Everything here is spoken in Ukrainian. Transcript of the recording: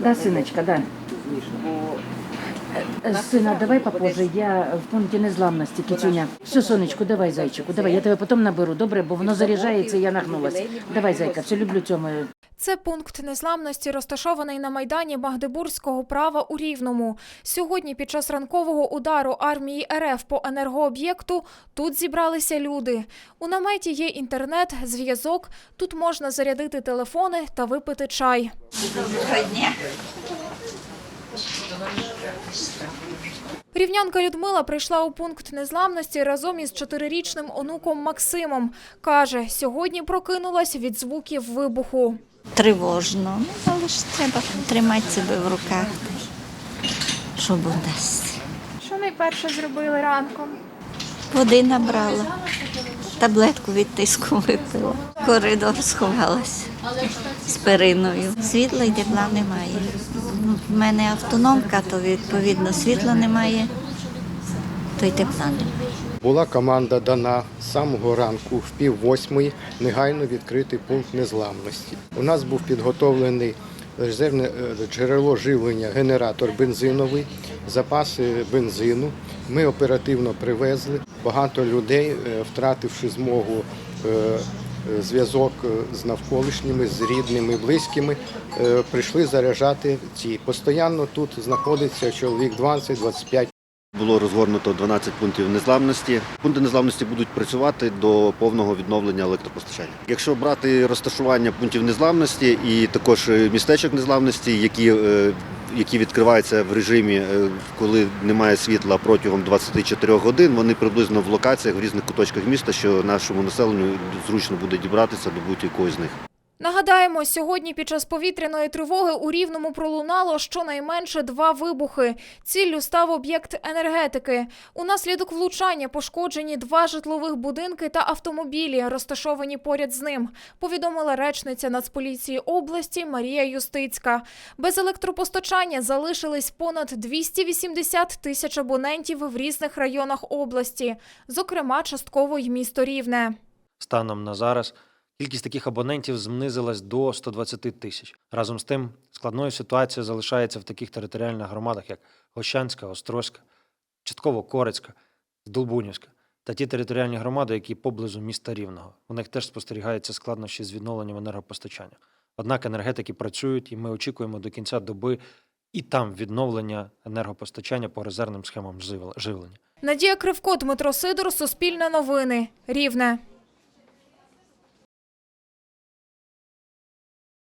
Да, синочка, да. Е, Сина, давай попозже. Я в пункті незламності, кицюня. Все, сонечку, давай, зайчику, давай. Я тебе потім наберу, добре, бо воно заряджається, я нагнулась. Давай, зайка, все люблю цьому. Це пункт незламності, розташований на майдані Магдебурзького права у Рівному. Сьогодні, під час ранкового удару армії РФ по енергооб'єкту, тут зібралися люди. У наметі є інтернет, зв'язок. Тут можна зарядити телефони та випити чай. Рівнянка Людмила прийшла у пункт незламності разом із чотирирічним онуком Максимом. Каже, сьогодні прокинулась від звуків вибуху. Тривожно, ну, але ж треба тримати себе в руках, що дасть. Що найперше зробили ранком? Води набрала, таблетку від тиску випила. Коридор сховалась з периною. Світла й тепла немає. Ну, В мене автономка, то відповідно світла немає, то й тепла. Була команда дана з самого ранку в пів восьмої негайно відкрити пункт незламності. У нас був підготовлений резервне е, джерело живлення, генератор бензиновий, запаси бензину. Ми оперативно привезли. Багато людей, е, втративши змогу е, зв'язок з навколишніми, з рідними, близькими, прийшли заряджати ці. Постоянно тут знаходиться чоловік 20-25 Було розгорнуто 12 пунктів незламності. Пункти незламності будуть працювати до повного відновлення електропостачання. Якщо брати розташування пунктів незламності і також е, містечок незламності, які, е, які відкриваються в режимі, е, коли немає світла протягом 24 годин, вони приблизно в локаціях в різних куточках міста, що нашому населенню зручно буде дібратися до будь-якої з них. Нагадаємо, сьогодні під час повітряної тривоги у Рівному пролунало щонайменше два вибухи. Ціллю став об'єкт енергетики. Унаслідок влучання пошкоджені два житлових будинки та автомобілі, розташовані поряд з ним, повідомила речниця Нацполіції області Марія Юстицька. Без електропостачання залишились понад 280 тисяч абонентів в різних районах області, зокрема частково й місто Рівне. Станом на зараз кількість таких абонентів знизилась до 120 тисяч. Разом з тим, складною ситуація залишається в таких територіальних громадах, як Гощанська, Острозька, частково Корецька, Долбунівська та ті територіальні громади, які поблизу міста Рівного. У них теж спостерігаються складнощі з відновленням енергопостачання. Однак енергетики працюють, і ми очікуємо до кінця доби і там відновлення енергопостачання по резервним схемам живлення. Надія Кривко, Дмитро Сидор, Суспільне новини, Рівне.